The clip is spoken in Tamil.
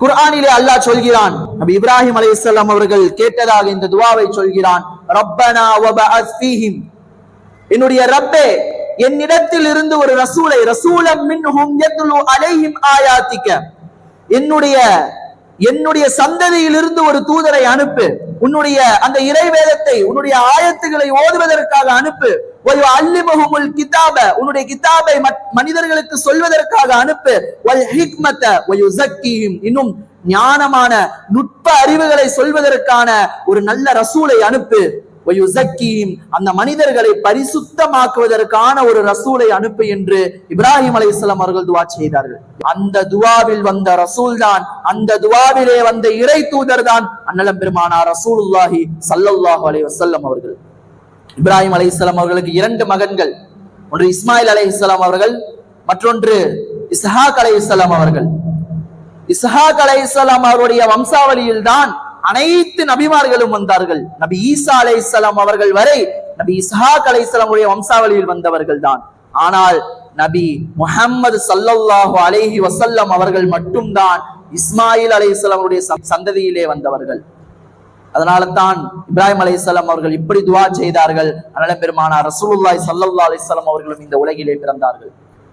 குர்ஆனிலே அல்லாஹ் சொல்கிறான். நபி இப்ராஹிம் அலைஹிஸ்ஸலாம் அவர்கள் கேட்டதாக இந்த துவாவை சொல்கிறான். ரப்பனா வபஅத் ஃபீஹிம். என்னுடைய ரப்பே என்னிடத்தில் இருந்து ஒரு ரசூலை ரசூலம் மின்ஹும் யத்லு அலைஹிம் ஆயாத்திக்க. என்னுடைய என்னுடைய சந்ததியிலிருந்து ஒரு தூதரை அனுப்பு. உன்னுடைய அந்த இறைவேதத்தை உன்னுடைய ஆயத்துகளை ஓதுவதற்காக அனுப்பு. அல்லிமஹுமுல் கிதாப உன்னுடைய கிதாபை மனிதர்களுக்கு சொல்வதற்காக அனுப்பு. வல் இன்னும் ஞானமான நுட்ப அறிவுகளை சொல்வதற்கான ஒரு நல்ல ரசூலை அனுப்பு. அந்த மனிதர்களை பரிசுத்தமாக்குவதற்கான ஒரு ரசூலை அனுப்பு என்று இப்ராஹிம் அலைஹிஸ்ஸலாம் அவர்கள் துவா செய்தார்கள். அந்த துவாவில் வந்த ரசூல் தான் அந்த துவாவிலே வந்த இறை தூதர் தான் அன்னலம் பெருமானார் ரசூலுல்லாஹி ஸல்லல்லாஹு அலைஹி வசல்லம் அவர்கள். இப்ராஹிம் அலைஹிஸ்ஸலாம் அவர்களுக்கு இரண்டு மகன்கள். ஒன்று இஸ்மாயில் அலைஹிஸ்ஸலாம் அவர்கள் மற்றொன்று இஸ்ஹாக் இஸ்லாம் அவர்கள். இஸ்ஹாக் இஸ்லாம் அவருடைய வம்சாவளியில் தான் அனைத்து நபிமார்களும் வந்தார்கள். நபி ஈசா அலைஹிஸ்ஸலாம் அவர்கள் வரை நபி இஸ்ஹாக் அலைஹிஸ்ஸலாம் இஸ்லாமுடைய வம்சாவளியில் வந்தவர்கள் தான். ஆனால் நபி முஹம்மது ஸல்லல்லாஹு அலைஹி வசல்லம் அவர்கள் மட்டும்தான் இஸ்மாயில் அலைஹிஸ்ஸலாம் இஸ்லாமுடைய சந்ததியிலே வந்தவர்கள். அதனால தான் இப்ராஹிம் அலைஹிஸ்ஸலாம் அவர்கள் இப்படி துவா செய்தார்கள். அதனால பெருமானார் ரசூலுல்லாய் ஸல்லல்லாஹு அலைஹி அவர்களும் இந்த உலகிலே பிறந்தார்கள்.